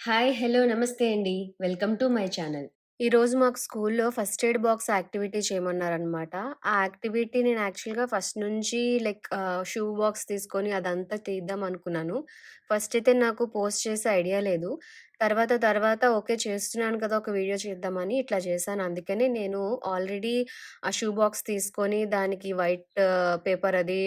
Hi! Hello! నమస్తే అండి. Welcome to my channel. ఈరోజు మాకు స్కూల్‌లో ఫస్ట్ ఎయిడ్ బాక్స్ యాక్టివిటీ చేయమన్నారనమాట. ఆ యాక్టివిటీ నేను యాక్చువల్‌గా ఫస్ట్ నుంచి లైక్ షూ బాక్స్ తీసుకొని అదంతా తీద్దాం అనుకున్నాను. ఫస్ట్ అయితే నాకు పోస్ట్ చేసే ఐడియా లేదు. తర్వాత తర్వాత ఓకే చేస్తున్నాను కదా! ఒక వీడియో చేద్దామని ఇట్లా చేశాను. అందుకనే నేను ఆల్రెడీ ఆ షూ బాక్స్ తీసుకొని దానికి వైట్ పేపర్ అది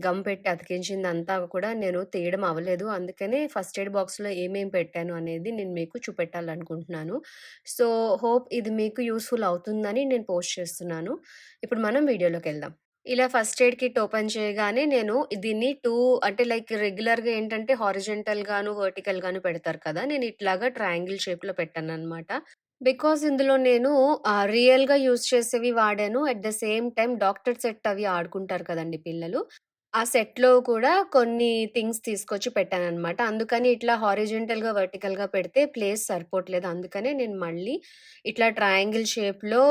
గమ్ పెట్టి అతికించిందంతా కూడా నేను తీయడం అవ్వలేదు. అందుకనే ఫస్ట్ ఎయిడ్ బాక్స్‌లో ఏమేమి పెట్టాను అనేది నేను మీకు చూపెట్టాలనుకుంటున్నాను. సో, హోప్ ఇది మీకు యూస్ఫుల్ అవుతుందని నేను పోస్ట్ చేస్తున్నాను. ఇప్పుడు మనం వీడియోలోకి వెళ్దాం ఇలా ఫస్ట్ ఎయిడ్ కిట్ ఓపెన్ చేయగానే నేను దీన్ని టూ అంటే లైక్ రెగ్యులర్‌గా ఏంటంటే హారిజెంటల్గాను వర్టికల్ గాను పెడతారు కదా! నేను ఇట్లాగా ట్రయాంగిల్ షేప్‌లో పెట్టాననమాట. బికాస్ ఇందులో నేను రియల్‌గా యూజ్ చేసేవి వాడాను. At the same time doctor set అవి ఆడుకుంటారు కదండి పిల్లలు. ఆ సెట్‌లో కూడా కొన్ని థింగ్స్ తీసుకొచ్చి పెట్టాననమాట. అందుకని ఇట్లా హారిజాంటల్‌గా, వర్టికల్‌గా పెడితే ప్లేస్ సరిపోవట్లేదు. అందుకనే నేను మళ్ళీ ఇట్లా ట్రయాంగిల్ షేప్‌లో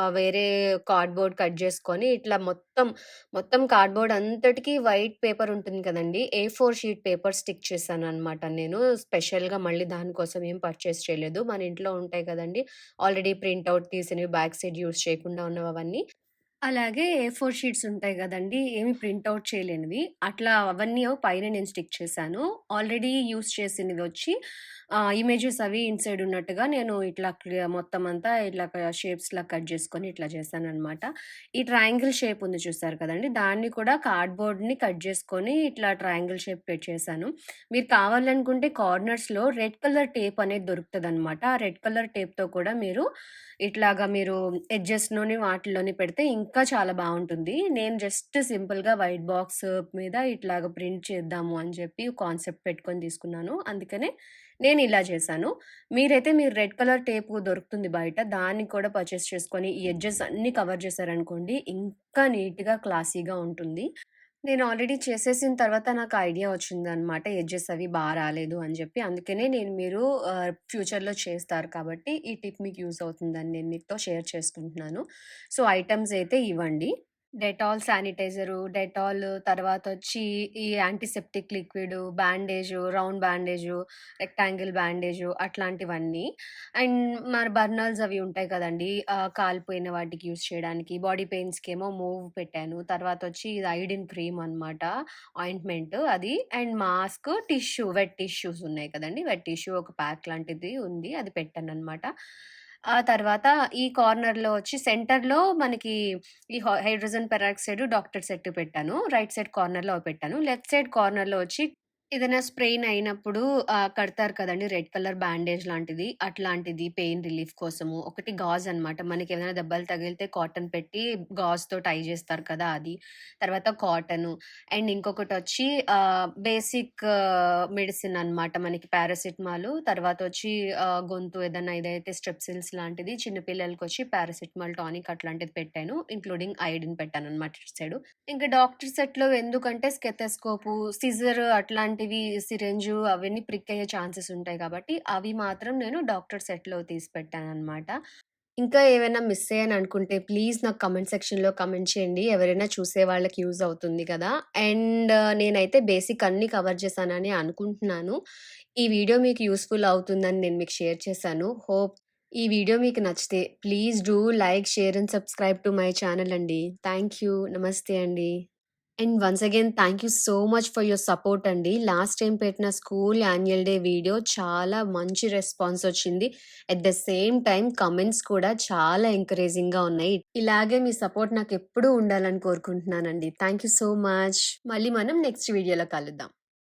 ఆహ్, వేరే కార్డ్‌బోర్డ్ కట్ చేసుకొని ఇట్లా మొత్తం, మొత్తం కార్డ్‌బోర్డ్ అంతటికి వైట్ పేపర్ ఉంటుంది కదండీ! A four sheet paper stick చేశాననమాట నేను. స్పెషల్‌గా మళ్ళీ దానికోసం ఏం పర్చేస్ చేయలేదు. మన ఇంట్లో ఉంటాయి కదండీ! ఆల్రెడీ ప్రింట్ అవుట్ తీసినవి బ్యాక్ సైడ్ యూజ్ చేయకుండా ఉన్నవి అవన్నీ. అలాగే ఏ ఫోర్ షీట్స్ ఉంటాయి కదండి ఏమి ప్రింట్అవుట్ చేయలేనివి. అట్లా అవన్నీ పైన నేను స్టిక్ చేశాను. ఆల్రెడీ యూస్ చేసినవి వచ్చి ఇమేజెస్ అవి ఇన్‌సైడ్ ఉన్నట్టుగా నేను ఇట్లా మొత్తం అంతా ఇట్లా షేప్స్‌లా కట్ చేసుకొని ఇట్లా చేశాను అనమాట ఈ ట్రయాంగిల్ షేప్ ఉంది చూసారు కదండి దాన్ని కూడా కార్డ్‌బోర్డ్‌ని కట్ చేసుకొని ఇట్లా ట్రయాంగిల్ షేప్ చేశాను. మీరు కావాలనుకుంటే కార్నర్స్‌లో రెడ్ కలర్ టేప్ అనేది దొరుకుతదనమాట. ఆ రెడ్ కలర్ టేప్‌తో కూడా మీరు ఇట్లాగా మీరు ఎడ్జెస్‌లోని వాటిలోని పెడితే ఇంకా చాలా బాగుంటుంది నేను జస్ట్ సింపుల్‌గా వైట్ బాక్స్ మీద ఇట్లాగ ప్రింట్ చేద్దాము అని చెప్పి కాన్సెప్ట్ పెట్టుకొని తీసుకున్నాను. అందుకనే నేను ఇలా చేశాను. మీరైతే మీరు రెడ్ కలర్ టేపు దొరుకుతుంది బయట. దాన్ని కూడా పర్చేస్ చేసుకొని ఈ ఎడ్జెస్ అన్నీ కవర్ చేశారనుకోండి ఇంకా నీట్‌గా, క్లాసీగా ఉంటుంది. నేను ఆల్రెడీ చేసేసిన తర్వాత నాకు ఐడియా వచ్చిందనమాట. ఎడ్జెస్ అవి బాగా రాలేదు అని చెప్పి. అందుకనే నేను మీరు ఫ్యూచర్‌లో చేస్తారు కాబట్టి ఈ టిప్ మీకు యూజ్ అవుతుందని నేను మీతో షేర్ చేసుకుంటున్నాను. సో, ఐటమ్స్ అయితే ఇవ్వండి. డెటాల్ శానిటైజరు, డెటాల్ తర్వాతొచ్చి ఈ antiseptic liquid, bandage, round bandage, rectangle bandage అట్లాంటివన్నీ. అండ్ మరి బర్నర్స్ అవి ఉంటాయి కదండీ! ఆహ్, కాలిపోయిన వాటికి యూజ్ చేయడానికి. బాడీ పెయిన్స్‌కేమో మూవ్ పెట్టాను. తర్వాతొచ్చి ఇది ఐడిన్ క్రీమ్ అనమాట. ఆయింట్‌మెంట్ అది. And mask, tissue, wet tissues ఉన్నాయి కదండీ! వెట్ టిష్యూ ఒక ప్యాక్ లాంటిది ఉంది. అది పెట్టాననమాట. ఆ తర్వాత ఈ కార్నర్‌లో వచ్చి సెంటర్‌లో మనకి ఈ హైడ్రోజన్ పెరాక్సైడ్, డాక్టర్ సెట్ పెట్టాను. రైట్ సైడ్ కార్నర్‌లో పెట్టాను. లెఫ్ట్ సైడ్ కార్నర్‌లో వచ్చి ఏదైనా స్ప్రెయిన్ అయినప్పుడు కడతారు కదండి రెడ్ కలర్ బ్యాండేజ్ లాంటిది. అట్లాంటిది పెయిన్ రిలీఫ్ కోసము. ఒకటి గాజ్ అనమాట. మనకి ఏదైనా దెబ్బలు తగిలితే కాటన్ పెట్టి గాజ్‌తో టై చేస్తారు కదా! అది. తర్వాత కాటను. అండ్ ఇంకొకటి వచ్చి బేసిక్ మెడిసిన్ అనమాట. మనకి పారాసిటమాల్ తర్వాత వచ్చి గొంతు ఏదైనా ఏదైతే స్ట్రెప్సిల్స్ లాంటిది. చిన్నపిల్లలకి వచ్చి పారాసిటమాల్ టానిక్ అట్లాంటిది పెట్టాను. ఇంక్లూడింగ్ ఐడిన్ పెట్టాననమాట ఇటు సైడ్ ఇంకా డాక్టర్ సెట్‌లో ఎందుకంటే స్కెథెస్కోపు సిజర్ ఇలాంటివి సిరంజు అవన్నీ ప్రిక్ అయ్యే ఛాన్సెస్ ఉంటాయి కాబట్టి అవి మాత్రం నేను డాక్టర్ సెట్‌లో తీసి పెట్టాననమాట. ఇంకా ఏమైనా మిస్ అయ్యాను అనుకుంటే ప్లీజ్ నాకు కమెంట్ సెక్షన్‌లో కమెంట్ చేయండి. ఎవరైనా చూసే వాళ్ళకి యూజ్ అవుతుంది కదా! అండ్ uh, నేనైతే బేసిక్ అన్నీ కవర్ చేశానని అనుకుంటున్నాను. ఈ వీడియో మీకు యూస్ఫుల్ అవుతుందని నేను మీకు షేర్ చేశాను. హోప్ ఈ వీడియో మీకు నచ్చితే please do like, share and subscribe to my channel అండి. Thank you. నమస్తే అండి. And once again thank you so much for your support అండి. లాస్ట్ టైం పెట్టిన స్కూల్ యాన్యువల్ డే వీడియో చాలా మంచి రెస్పాన్స్ వచ్చింది. At the same time comments కూడా చాలా ఎంకరేజింగ్‌గా ఉన్నాయి. ఇలాగే మీ సపోర్ట్ నాకు ఎప్పుడూ ఉండాలని కోరుకుంటున్నానండి. Thank you so much. మళ్ళీ మనం నెక్స్ట్ వీడియోలో కలుద్దాం.